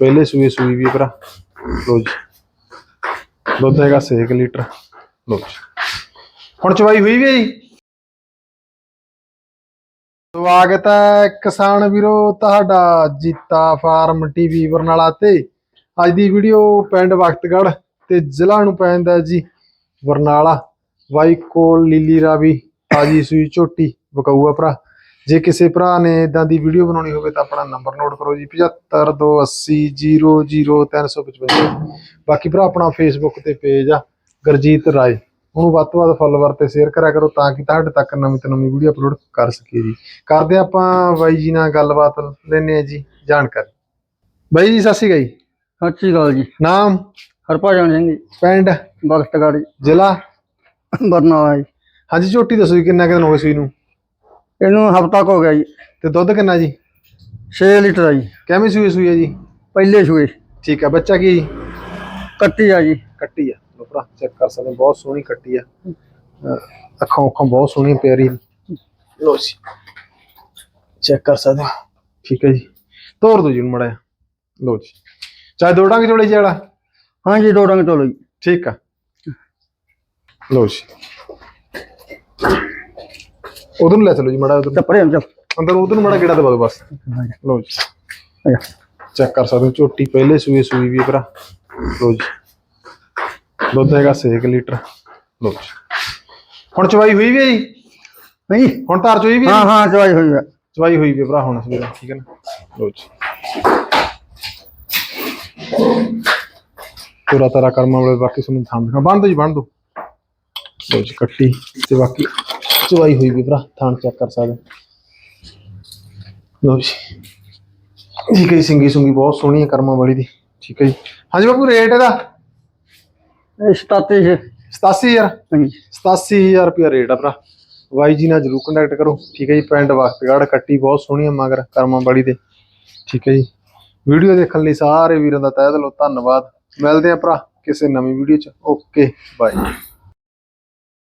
ਪਹਿਲੇ ਸੂਏ ਸੂਈ ਵੀ ਭਰਾ। ਲੋ ਜੀ। ਦੁੱਧ ਹੈਗਾ 6 ਲੀਟਰ। ਲੋ ਜੀ। ਹੁਣ ਚਵਾਈ ਹੋਈ ਵੀ ਜੀ? ਸਵਾਗਤ ਹੈ ਕਿਸਾਨ ਵੀਰੋ, ਤੁਹਾਡਾ ਜੀਤਾ ਫਾਰਮ ਟੀਵੀ ਬਰਨਾਲਾ ਤੇ। ਅੱਜ ਦੀ ਵੀਡੀਓ ਪਿੰਡ ਵਕਤਗੜ ਤੇ ਜ਼ਿਲ੍ਹਾ ਨੂੰ ਪੈਂਦਾ ਹੈ ਜੀ ਬਰਨਾਲਾ। ਵਾਈ ਕੋਲ ਲੀਲੀ ਰਾਵੀ, ਤਾਜੀ ਸੂਈ ਝੋਟੀ ਬਕਾਊਆ ਭਰਾ। ਜੇ ਕਿਸੇ ਭਰਾ ਨੇ ਇਦਾਂ ਦੀ ਵੀਡੀਓ ਬਣਾਉਣੀ ਹੋਵੇ ਤਾਂ ਆਪਣਾ ਨੰਬਰ ਨੋਟ ਕਰੋ ਜੀ 7528000355 ਬਾਕੀ ਭਰਾ ਆਪਣਾ ਫੇਸਬੁੱਕ ਤੇ ਪੇਜ ਆ ਗੁਰਜੀਤ ਰਾਏ। ਉਹਨੂੰ ਵੱਧ ਤੋਂ ਵੱਧ ਫਾਲੋਵਰ ਤੇ ਸ਼ੇਅਰ ਕਰਿਆ ਕਰੋ ਤਾਂ ਕਿ ਤੁਹਾਡੇ ਤੱਕ ਨਵੀਂ ਤੋਂ ਨਵੀਂ ਵੀਡੀਓ ਅਪਲੋਡ ਕਰ ਸਕੀਏ ਜੀ। ਕਰਦੇ ਆਪਾਂ ਬਾਈ ਜੀ ਨਾਲ ਗੱਲਬਾਤ ਲੈਨੇ ਆ ਜੀ ਜਾਣਕਾਰੀ। ਬਾਈ ਜੀ ਸਤਿ ਸ਼੍ਰੀ ਅਕਾਲ ਜੀ। ਸਤਿ ਸ਼੍ਰੀ ਅਕਾਲ ਜੀ। ਨਾਮ? ਹਰਭਜਨ ਸਿੰਘ ਜੀ। ਪਿੰਡ? ਬਖਤਗੜ੍ਹ ਜ਼ਿਲ੍ਹਾ? ਬਰਨਾਲਾ ਜੀ। ਹਾਂਜੀ ਝੋਟੀ ਦੱਸੋ ਜੀ ਕਿੰਨਾ ਕੁ ਦਿਨ ਹੋ ਗਏ ਸੂਈ ਨੂੰ? ਇਹਨੂੰ ਹਫਤਾ ਕੁ ਹੋ ਗਿਆ ਜੀ। ਤੇ ਦੁੱਧ ਕਿੰਨਾ ਜੀ? 6 ਲੀਟਰ ਆ ਜੀ। ਕਿਵੇਂ ਸੂਈ ਸੂਈ ਹੈ ਜੀ? ਪਹਿਲੇ ਸੂਏ। ਠੀਕ ਹੈ ਬੱਚਾ ਕੀ ਜੀ? ਕੱਟੀ ਆ ਜੀ। ਕੱਟੀ ਆ। ਲੋ ਭਰਾ ਚੈੱਕ ਕਰ ਸਕਦੇ ਹੋ, ਬਹੁਤ ਸੋਹਣੀ ਕੱਟੀ ਆ। ਅਹ ਅੱਖਾਂ ਅੱਖਾਂ ਬਹੁਤ ਸੋਹਣੀਆਂ ਪਿਆਰੀ। ਲੋ ਜੀ ਚੈੱਕ ਕਰ ਸਕਦੇ ਹੋ। ਠੀਕ ਹੈ ਜੀ। ਤੋੜ ਦੋ ਜੀ ਨੂੰ ਮੜਾ ਲੋ ਜੀ। ਚਾਹੇ ਦੋ ਡੰਗ ਜੋੜੇ ਜਿਹੜਾ ਹਾਂ ਜੀ ਦੋ ਡੰਗ ਤੋਲੋ ਜੀ। ਠੀਕ ਆ। ਲੋ ਜੀ। ਉਧਰ ਨੂੰ ਲੈ ਚਲੋ ਜੀ ਮੜਾ ਉਧਰ। ਚੱਪੜੇ ਚੱਪ ਅੰਦਰ ਉਧਰ ਨੂੰ ਮੜਾ ਗੇੜਾ ਦਬਾ ਦਿਓ ਬਸ। ਲੋ ਜੀ। ਚੈੱਕ ਕਰ ਸਕਦੇ ਹੋ ਝੋਟੀ ਪਹਿਲੇ ਸੂਏ ਸੂਈ ਵੀ ਹੈ ਭਰਾ। ਲੋ ਜੀ। ਦੁੱਧ ਹੈਗਾ 6 ਲੀਟਰ। ਲੋ ਜੀ। ਹੁਣ ਚਵਾਈ ਹੋਈ ਵੀ ਹੈ ਜੀ? ਨਹੀਂ। ਹੁਣ ਧਾਰ ਚੋਈ ਵੀ ਹੈ? ਹਾਂ ਹਾਂ ਚਵਾਈ ਹੋਈ ਆ ਚਵਾਈ ਹੋਈ ਵੀ ਹੈ ਭਰਾ ਹੁਣ ਸਵੇਰੇ ਠੀਕ ਹੈ ਨਾ? ਲੋ ਜੀ। ਪੂਰਾ ਤਾਰਾ ਕਰਮਾਂ ਵਾਲੇ ਬਾਕੀ ਤੁਹਾਨੂੰ ਥਾਂ ਦਿਖਾ ਬੰਦ ਜੀ ਬੰਦ। ਦੋ ਲੋ ਜੀ ਕੱਟੀ ਤੇ ਬਾਕੀ ਚਵਾਈ ਹੋਈ ਵੀ ਭਰਾ ਥਾਂ ਚੈੱਕ ਕਰ ਸਕਦੇ। ਲੋ ਜੀ। ਠੀਕ ਹੈ ਜੀ, ਸਿੰਗੀ ਸੁੰਗੀ ਬਹੁਤ ਸੋਹਣੀ ਹੈ ਕਰਮਾਂ ਵਾਲੀ ਦੀ। ਠੀਕ ਹੈ ਜੀ। ਹਾਂਜੀ ਬਾਪੂ ਰੇਟ ਇਹਦਾ? ਇਹ ਸਤਾਤੇ ਛੇ 87000 ਹਾਂਜੀ। 87000 ਰੁਪਿਆ ਰੇਟ ਆ ਭਰਾ। ਵਾਈ ਜੀ ਨਾਲ ਜਰੂਰ ਕੰਟੈਕਟ ਕਰੋ। ਠੀਕ ਹੈ ਜੀ ਪਿੰਡ ਵਕਤਗੜ ਕੱਟੀ ਬਹੁਤ ਸੋਹਣੀ ਆ ਮਗਰ ਕਰਮਾਂ ਵਾਲੀ ਦੇ। ਠੀਕ ਹੈ ਜੀ। ਵੀਡੀਓ ਦੇਖਣ ਲਈ ਸਾਰੇ ਵੀਰਾਂ ਦਾ ਤਹਿ ਦਿਲੋਂ ਧੰਨਵਾਦ। ਮਿਲਦੇ ਆ ਭਰਾ ਕਿਸੇ ਨਵੀਂ ਵੀਡੀਓ ਚ। Okay bye